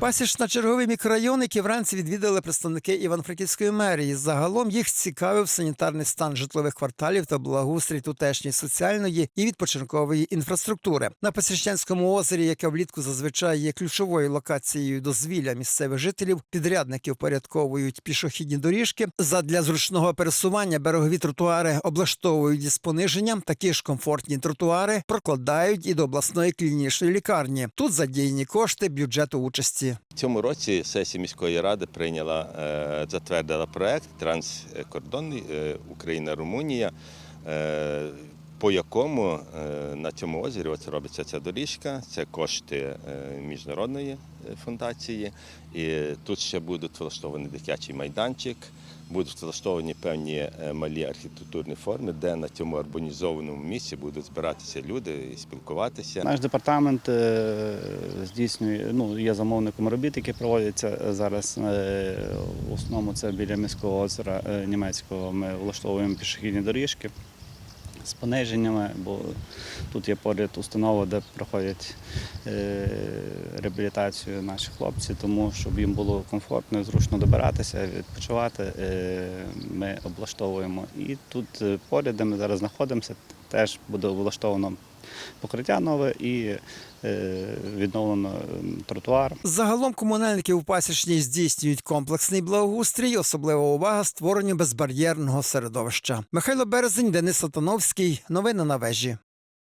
Пасічна черговий мікрорайон, який вранці відвідали представники Івано-Франківської мерії. Загалом їх цікавив санітарний стан житлових кварталів та благоустрій тутешньої соціальної і відпочинкової інфраструктури. На Пасічнянському озері, яке влітку зазвичай є ключовою локацією дозвілля місцевих жителів, підрядники впорядковують пішохідні доріжки. Задля зручного пересування берегові тротуари облаштовують із пониженням. Такі ж комфортні тротуари прокладають і до обласної клінічної лікарні. Тут задіяні кошти бюджету участі. В цьому році сесія міської ради прийняла, е, затвердила проект транскордонний е, Україна-Румунія, е, по якому на цьому озері ось робиться ця доріжка, це кошти міжнародної фундації. І тут ще будуть влаштований дитячий майданчик, будуть влаштовані певні е, малі архітектурні форми, де на цьому урбанізованому місці будуть збиратися люди і спілкуватися. Наш департамент е, здійснює, ну, є замовником робіт, які проводяться зараз. е, В основному це біля міського озера німецького. Ми влаштовуємо пішохідні доріжки з пониженнями, бо тут є поряд установа, де проходять е, реабілітацію наші хлопці, тому щоб їм було комфортно зручно добиратися, відпочивати. е, Ми облаштовуємо. І тут е, поряд, де ми зараз знаходимося, теж буде облаштовано покриття нове і е, відновлено тротуар. Загалом комунальники у пасічній здійснюють комплексний благоустрій, особлива увага створенню безбар'єрного середовища. Михайло Березень, Денис Сатановський. Новини на вежі.